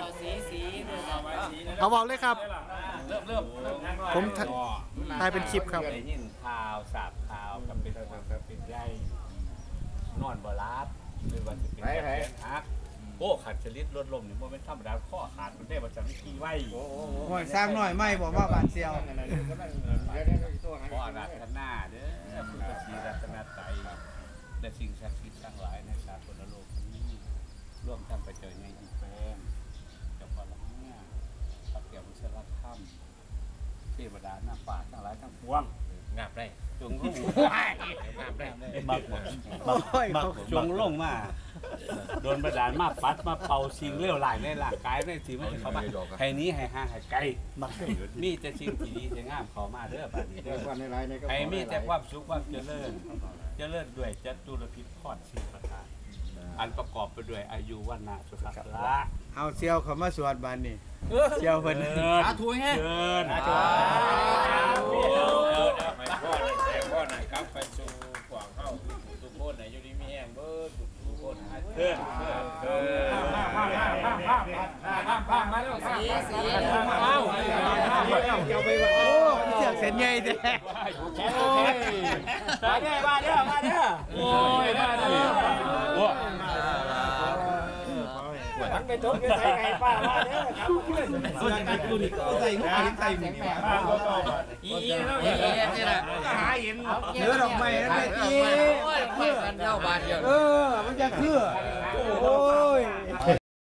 เอาสีสีด้วยครับเอาบอกเลยครับ เริ่มเริ่มเริ่มผมถ่ายถ่ายเป็นคลิปครับ ได้ยินข่าวสาบข่าวกับเป็นเป็นใหญ่นอนบ่รับหรือว่าจะเป็นแขนหักโอ้ขัดชลิดลดลมนี่บ่แม่นธรรมดาข้อขาดมันได้ว่าจะวิธีไว้โอ้ยสร้างหน่อยไม่บอกว่าบาดเซียวขออาราธนาเด้อพุทธศรีรัตนตรัยและสิ่งศักดิ์สิทธิ์ทั้งหลายในสากลโลกนี้ ร่วมทั้งไปเจอในอีแปงเจ้าพ่อละเมียพระเกี่ยวมุสลักธรรมเทวดาหน้าป่าทั้งหลายทั้งปวงงับได้จงลงงับได้บักบักบักบักจงลงมา โดนบันดาลมาปัดมาเป่าสิ่งเลวร้ายในร่างกายในสิ่งมันเข้ามาให้หนี้ให้ห่างให้ไกลมีแต่สิ่งที่ดีที่งามเข้ามาเด้อบัดนี้เด้อให้มีแต่ความสุขความเจริญเจริญด้วยจตุรพิษพรสิ่งประทานอันประกอบไปด้วยอายุวันนะสุขภาละเอาเซียวเขามาสวดบานนี่เซียวเพิ่นสาธุแฮะเชิญ เชิญเชิญสีสีเอ้าโอ้เสียกเส้นใหญ่แท้มาเด้อมาเด้อมาเด้อโอ้ยมาเด้อโอ้ยทั้งไปทุบไปใส่ไก่ป้ามาเด้อครับใส่หัวใส่หมูอีอีเนาะนี่นี่แหละหาเห็ นเนื้อดอกไม้นั่นแหละจีโอ้ยไปกันเท่าบาทเดียวเออมันจะคือโอ้ย